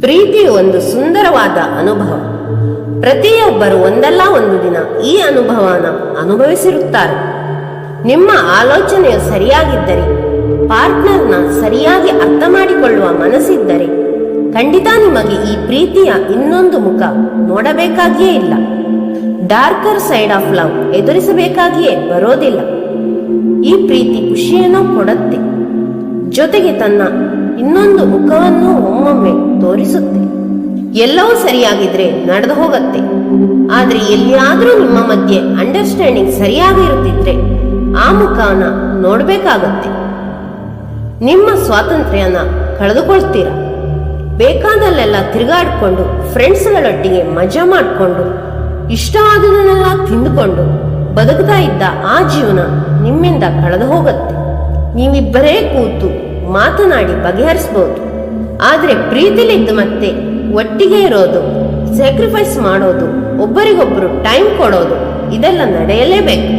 ಪ್ರೀತಿ ಒಂದು ಸುಂದರವಾದ ಅನುಭವ. ಪ್ರತಿಯೊಬ್ಬರು ಒಂದಲ್ಲ ಒಂದು ದಿನ ಈ ಅನುಭವನ ಅನುಭವಿಸಿರುತ್ತಾರೆ. ನಿಮ್ಮ ಆಲೋಚನೆಯು ಸರಿಯಾಗಿದ್ದರೆ, ಪಾರ್ಟ್ನರ್ನ ಸರಿಯಾಗಿ ಅರ್ಥ ಮಾಡಿಕೊಳ್ಳುವ ಮನಸ್ಸಿದ್ದರೆ, ಖಂಡಿತ ನಿಮಗೆ ಈ ಪ್ರೀತಿಯ ಇನ್ನೊಂದು ಮುಖ ನೋಡಬೇಕಾಗಿಯೇ ಇಲ್ಲ. ಡಾರ್ಕರ್ ಸೈಡ್ ಆಫ್ ಲವ್ ಎದುರಿಸಬೇಕಾಗಿಯೇ ಬರೋದಿಲ್ಲ. ಈ ಪ್ರೀತಿ ಖುಷಿಯನ್ನು ಕೊಡುತ್ತೆ. ಜೊತೆಗೆ ತನ್ನ ಇನ್ನೊಂದು ಮುಖವನ್ನು ಒಮ್ಮೊಮ್ಮೆ ತೋರಿಸುತ್ತೆ. ಎಲ್ಲವೂ ಸರಿಯಾಗಿದ್ರೆ ನಡೆದು ಹೋಗತ್ತೆ. ಆದ್ರೆ ಎಲ್ಲಿಯಾದ್ರೂ ನಿಮ್ಮ ಮಧ್ಯೆ ಅಂಡರ್ಸ್ಟ್ಯಾಂಡಿಂಗ್ ಸರಿಯಾಗಿ ಇರುತ್ತಿದ್ರೆ ಆ ಮುಖಾನ ನೋಡ್ಬೇಕಾಗತ್ತೆ. ನಿಮ್ಮ ಸ್ವಾತಂತ್ರ್ಯನ ಕಳೆದುಕೊಳ್ತೀರ? ಬೇಕಾದಲ್ಲೆಲ್ಲ ತಿರುಗಾಡ್ಕೊಂಡು ಫ್ರೆಂಡ್ಸ್ಗಳೊಟ್ಟಿಗೆ ಮಜಾ ಮಾಡಿಕೊಂಡು, ಇಷ್ಟವಾದದನ್ನೆಲ್ಲ ತಿಂದುಕೊಂಡು ಬದುಕ್ತಾ ಇದ್ದ ಆ ಜೀವನ ನಿಮ್ಮಿಂದ ಕಳೆದು ಹೋಗುತ್ತೆ. ನೀವಿಬ್ಬರೇ ಕೂತು ಮಾತನಾಡಿ ಬಗೆಹರಿಸಬಹುದು ಆದ್ರೆ ಪ್ರೀತಿಲಿದ್ದು ಮತ್ತೆ ಒಟ್ಟಿಗೆ ಇರೋದು ಸ್ಯಾಕ್ರಿಫೈಸ್ ಮಾಡೋದು ಒಬ್ಬರಿಗೊಬ್ಬರು ಟೈಮ್ ಕೊಡೋದು, ಇದೆಲ್ಲ ನಡೆಯಲೇಬೇಕು.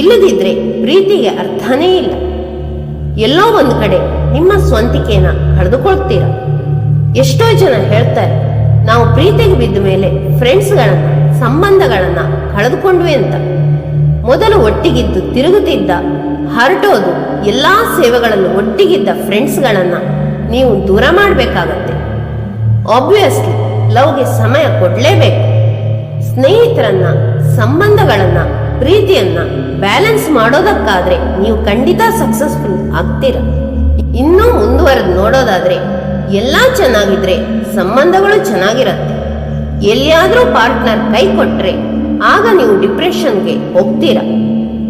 ಇಲ್ಲದಿದ್ರೆ ಪ್ರೀತಿಗೆ ಅರ್ಥನೇ ಇಲ್ಲ. ಎಲ್ಲೋ ಒಂದು ಕಡೆ ನಿಮ್ಮ ಸ್ವಂತಿಕೆನ ಕಳೆದುಕೊಳ್ತೀರ? ಎಷ್ಟೋ ಜನ ಹೇಳ್ತಾರೆ, ನಾವು ಪ್ರೀತಿಗೆ ಬಿದ್ದ ಮೇಲೆ ಫ್ರೆಂಡ್ಸ್ಗಳನ್ನ ಸಂಬಂಧಗಳನ್ನ ಕಳೆದುಕೊಂಡ್ವಿ ಅಂತ. ಮೊದಲು ಒಟ್ಟಿಗಿದ್ದು ತಿರುಗುತ್ತಿದ್ದ, ಹರಟೋದು ಎಲ್ಲಾ ಸೇವೆಗಳನ್ನು ಒಟ್ಟಿಗಿದ್ದ ಫ್ರೆಂಡ್ಸ್ಗಳನ್ನ ನೀವು ದೂರ ಮಾಡಬೇಕಾಗತ್ತೆ. ಆಬ್ವಿಯಸ್ಲಿ ಲವ್ಗೆ ಸಮಯ ಕೊಡಲೇಬೇಕು. ಸ್ನೇಹಿತರನ್ನ, ಸಂಬಂಧಗಳನ್ನ, ಪ್ರೀತಿಯನ್ನ ಬ್ಯಾಲೆನ್ಸ್ ಮಾಡೋದಕ್ಕಾದ್ರೆ ನೀವು ಖಂಡಿತ ಸಕ್ಸಸ್ಫುಲ್ ಆಗ್ತೀರ. ಇನ್ನೂ ಮುಂದುವರೆದು ನೋಡೋದಾದ್ರೆ, ಎಲ್ಲ ಚೆನ್ನಾಗಿದ್ರೆ ಸಂಬಂಧಗಳು ಚೆನ್ನಾಗಿರತ್ತೆ. ಎಲ್ಲಿಯಾದ್ರೂ ಪಾರ್ಟ್ನರ್ ಕೈ ಕೊಟ್ರೆ, ಆಗ ನೀವು ಡಿಪ್ರೆಷನ್ಗೆ ಹೋಗ್ತೀರಾ.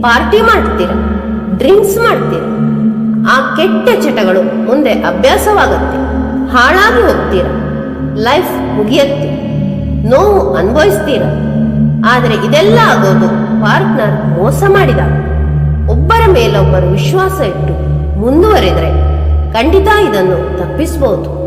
ಪಾರ್ಟಿ ಮಾಡ್ತೀರಾ. ಡ್ರಿಂಕ್ಸ್ ಮಾಡ್ತೀರಾ. ಆ ಕೆಟ್ಟ ಚಟಗಳು ಮುಂದೆ ಅಭ್ಯಾಸವಾಗುತ್ತೆ. ಹಾಳಾಗಿ ಹೋಗ್ತೀರ. ಲೈಫ್ ಮುಗಿಯತ್ತೆ. ನೋವು ಅನುಭವಿಸ್ತೀರ. ಆದರೆ ಇದೆಲ್ಲ ಆಗೋದು ಪಾರ್ಟ್ನರ್ ಮೋಸ ಮಾಡಿದ. ಒಬ್ಬರ ಮೇಲೊಬ್ಬರು ವಿಶ್ವಾಸ ಇಟ್ಟು ಮುಂದುವರೆದರೆ ಖಂಡಿತ ಇದನ್ನು ತಪ್ಪಿಸಬಹುದು